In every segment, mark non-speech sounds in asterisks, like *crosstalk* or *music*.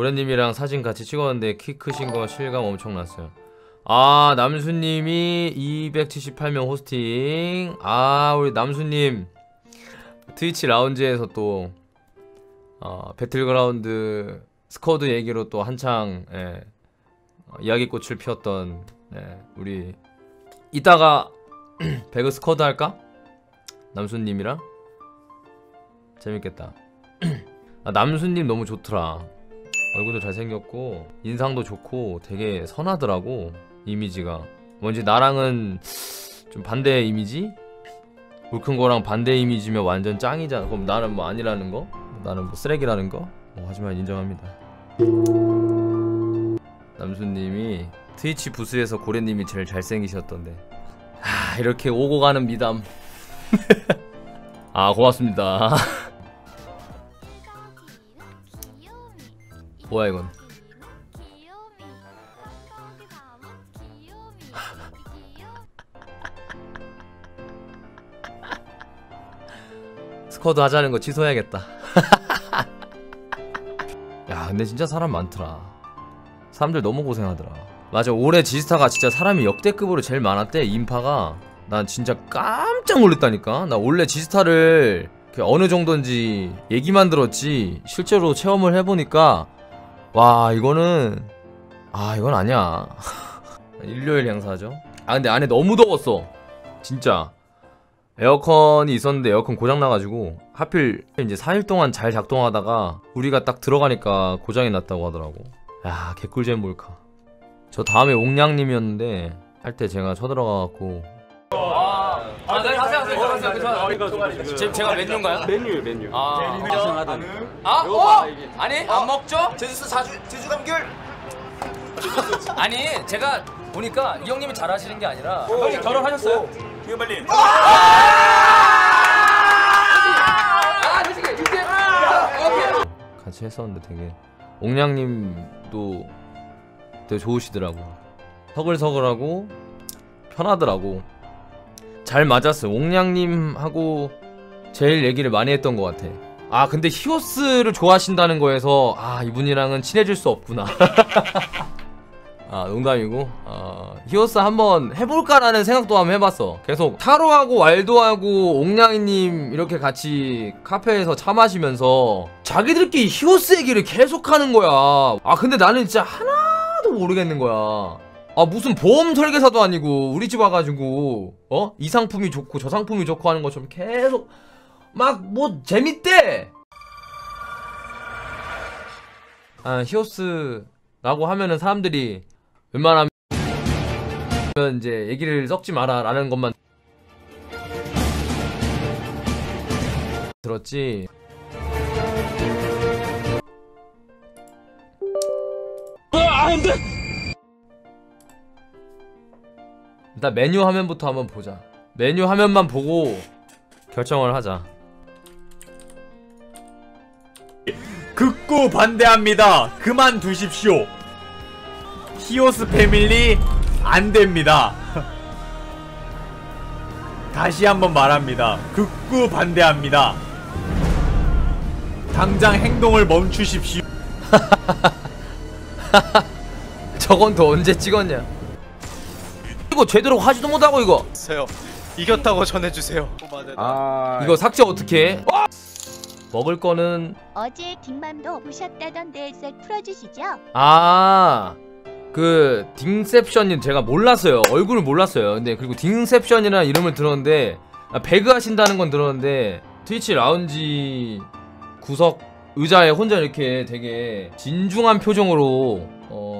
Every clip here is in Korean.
고래님이랑 사진 같이 찍었는데 키 크신 거 실감 엄청났어요. 아 남수님이 278명 호스팅. 아 우리 남수님 트위치 라운지에서 또 어, 배틀그라운드 스쿼드 얘기로 또 한창 예, 어, 이야기꽃을 피웠던 예, 우리 이따가 *clears throat* 배그 스쿼드 할까? 남수님이랑 재밌겠다. *clears throat* 아, 남수님 너무 좋더라. 얼굴도 잘생겼고 인상도 좋고 되게 선하더라고 이미지가. 뭔지 나랑은 좀 반대 이미지? 울큰 거랑 반대 이미지면 완전 짱이잖아. 그럼 나는 뭐 아니라는 거? 나는 뭐 쓰레기라는 거? 뭐 하지만 인정합니다. 남수님이 트위치 부스에서 고래님이 제일 잘생기셨던데. 아 이렇게 오고 가는 미담. *laughs* 아 고맙습니다. *laughs* 뭐야 이건? *laughs* 스쿼드 하자는 거 취소해야겠다. *laughs* 야 근데 진짜 사람 많더라. 사람들 너무 고생하더라. 맞아 올해 지스타가 진짜 사람이 역대급으로 제일 많았대 인파가. 난 진짜 깜짝 놀랐다니까. 나 원래 지스타를 그 어느 정도인지 얘기만 들었지 실제로 체험을 해보니까 와 이거는 아 이건 아니야. *laughs* 일요일 행사죠. 아 근데 안에 너무 더웠어. 진짜. 에어컨이 있었는데 에어컨 고장 나가지고 하필 이제 4일 동안 잘 작동하다가 우리가 딱 들어가니까 고장이 났다고 하더라고. 야 개꿀잼 몰카. 저 다음에 옥냥님이었는데 할 때 제가 쳐들어가갖고 하세요. 괜찮아요. 지금 제가 메뉴인가요? 메뉴 메뉴. 아, 하던. 아, 어? 아니, 안 먹죠? 제주스 자주 제주 감귤. *laughs* 아니, 제가 보니까 이 형님이 잘하시는 게 아니라 형님 결혼하셨어요? 이거 빨리. 아, 오케이. 같이 했었는데 되게 옥냥님도 되게 좋으시더라고. 서글서글하고 편하더라고. 잘 맞았어요. 옥냥님하고 제일 얘기를 많이 했던 것 같아. 아 근데 히오스를 좋아하신다는 거에서 아 이분이랑은 친해질 수 없구나. *laughs* 아 농담이고 어, 히오스 한번 해볼까라는 생각도 한번 해봤어. 계속 타로하고 왈도하고 옥냥이님 이렇게 같이 카페에서 차 마시면서 자기들끼리 히오스 얘기를 계속하는 거야. 아 근데 나는 진짜 하나도 모르겠는 거야. 아 무슨 보험 설계사도 아니고 우리 집 와가지고 어? 이 상품이 좋고 저 상품이 좋고 하는 것처럼 계속 막 뭐 재밌대! 아 히오스라고 하면은 사람들이 웬만하면 이제 얘기를 섞지 마라 라는 것만 들었지 일단 메뉴 화면부터 한번 보자. 메뉴 화면만 보고 결정을 하자. 극구 반대합니다. 그만 두십시오. 히오스 패밀리 안 됩니다. *laughs* 다시 한번 말합니다. 극구 반대합니다. 당장 행동을 멈추십시오. *laughs* 저건 또 언제 찍었냐? 이거 제대로 하지도 못하고 이거 세요. 이겼다고 전해주세요. 아, 이거 삭제 어떻게 해? 먹을 거는 어제 딩맘도 보셨다던데 썰 풀어주시죠. 아. 그 딩셉션님 제가 몰랐어요. 얼굴을 몰랐어요. 근데 그리고 딩셉션이라는 이름을 들었는데 아, 배그 하신다는 건 들었는데 트위치 라운지 구석 의자에 혼자 이렇게 되게 진중한 표정으로 어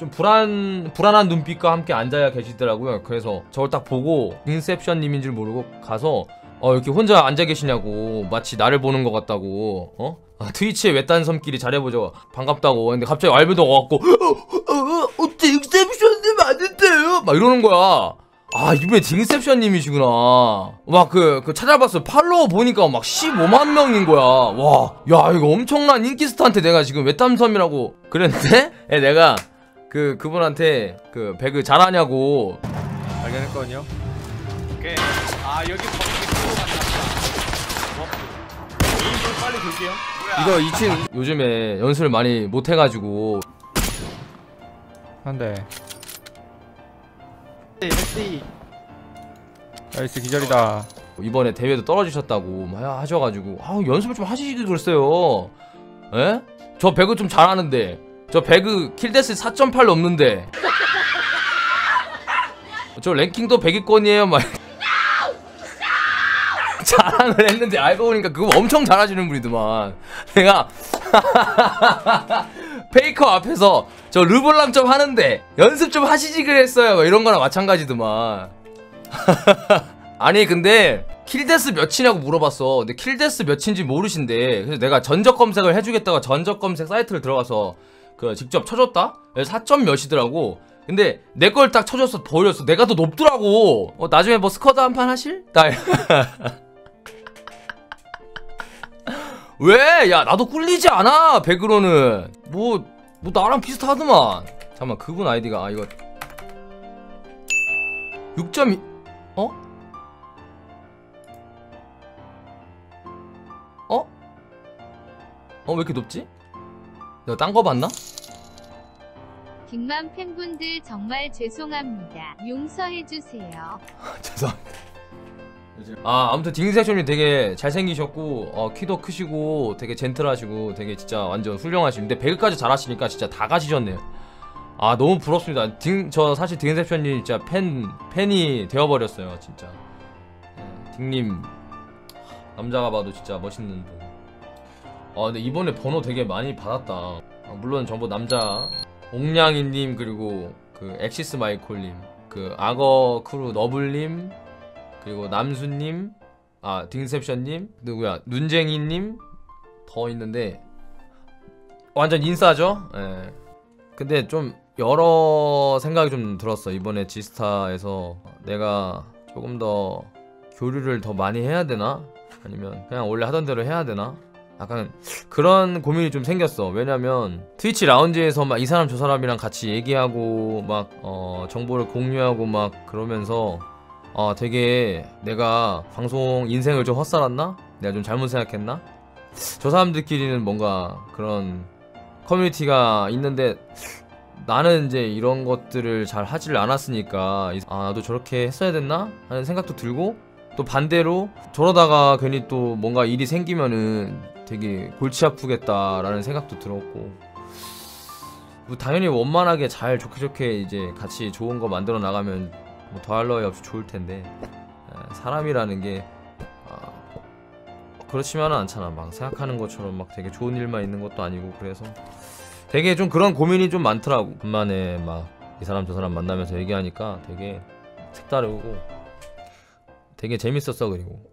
좀 불안 불안한 눈빛과 함께 앉아야 계시더라고요. 그래서 저걸 딱 보고 딩셉션님인 줄 모르고 가서 어 이렇게 혼자 앉아 계시냐고 마치 나를 보는 것 같다고 어? 아, 트위치에 외딴 섬끼리 잘해보죠. 반갑다고. 근데 갑자기 알베도 와갖고 어, 어, 어, 딩셉션님 맞는데요? 막 이러는 거야. 아 이번에 딩셉션님이시구나. 막그그 찾아봤어 팔로워 보니까 막 15만 명인 거야. 와 야 이거 엄청난 인기 스타한테 내가 지금 외딴 섬이라고 그랬는데? *laughs* 예, 내가 그 그분한테 그 배그 잘하냐고 발견했거든요. 오케이. 아 여기 버기 들어갔나 보다. 빨리 돌게요. 이거 2층 요즘에 연습을 많이 못 해가지고 한대. 엑시. 나이스 기절이다. 이번에 대회도 떨어지셨다고 막 하셔가지고 아 연습을 좀 하시지 그랬어요. 에? 저 배그 좀 잘하는데 저 배그 킬데스 4.8 넘는데. 저 랭킹도 100위권이에요 막. 자랑을 했는데 알고 보니까 그거 엄청 잘하시는 분이더만. 내가 *laughs* 페이커 앞에서 저 르블랑 좀 하는데 연습 좀 하시지 그랬어요. 막 이런 거랑 마찬가지더만. *laughs* 아니 근데 킬데스 몇이냐고 물어봤어. 근데 킬데스 몇인지 모르신대 그래서 내가 전적 검색을 해주겠다고 전적 검색 사이트를 들어가서 그 직접 쳐줬다 4점 몇이더라고 근데 내 걸 딱 쳐줬어 보였어 내가 더 높더라고 어, 나중에 뭐 스쿼드 한 판 하실? 나 *laughs* 왜? 야 나도 꿀리지 않아 배그로는 뭐, 뭐 나랑 비슷하더만 잠깐만 그분 아이디가 아 이거 6.2 어? 어? 어 왜 이렇게 높지? 내가 딴 거 봤나? 빅맘 팬분들 정말 죄송합니다. 용서해주세요. *laughs* 죄송합니다. 아 아무튼 딩섹션이 되게 잘생기셨고 어, 키도 크시고 되게 젠틀하시고 되게 진짜 완전 훌륭하시고 근데 배그까지 잘하시니까 진짜 다 가시셨네요. 아 너무 부럽습니다. 딩, 저 사실 딩섹션이 진짜 팬 팬이 되어버렸어요 진짜. 예, 딩님 남자가 봐도 진짜 멋있는 분. 아 근데 이번에 번호 되게 많이 받았다. 아, 물론 전부 남자 옥냥이님 그리고 그 엑시스 마이콜님 그 악어 크루 너블님 그리고 남수님 아 딩셉션님 누구야? 눈쟁이님 더 있는데 완전 인싸죠? 예. 근데 좀 여러 생각이 좀 들었어. 이번에 지스타에서 내가 조금 더 교류를 더 많이 해야 되나? 아니면 그냥 원래 하던 대로 해야 되나 약간 그런 고민이 좀 생겼어. 왜냐면 트위치 라운지에서 막 이 사람 저 사람이랑 같이 얘기하고 막 어, 정보를 공유하고 막 그러면서 어, 되게 내가 방송 인생을 좀 헛살았나? 내가 좀 잘못 생각했나? 저 사람들끼리는 뭔가 그런 커뮤니티가 있는데 나는 이제 이런 것들을 잘 하질 않았으니까 아 나도 저렇게 했어야 됐나? 하는 생각도 들고 또 반대로 저러다가 괜히 또 뭔가 일이 생기면은 되게 골치 아프겠다라는 생각도 들었고. 뭐 당연히 원만하게 잘 좋게 좋게 이제 같이 좋은 거 만들어 나가면 뭐 더할 나위 없이 좋을 텐데. 에, 사람이라는 게 아, 그렇지만은 않잖아. 막 생각하는 것처럼 막 되게 좋은 일만 있는 것도 아니고 그래서. 되게 좀 그런 고민이 좀 많더라고. 간만에 막 이 사람 저 사람 만나면서 얘기하니까 되게 색다르고 되게 재밌었어 그리고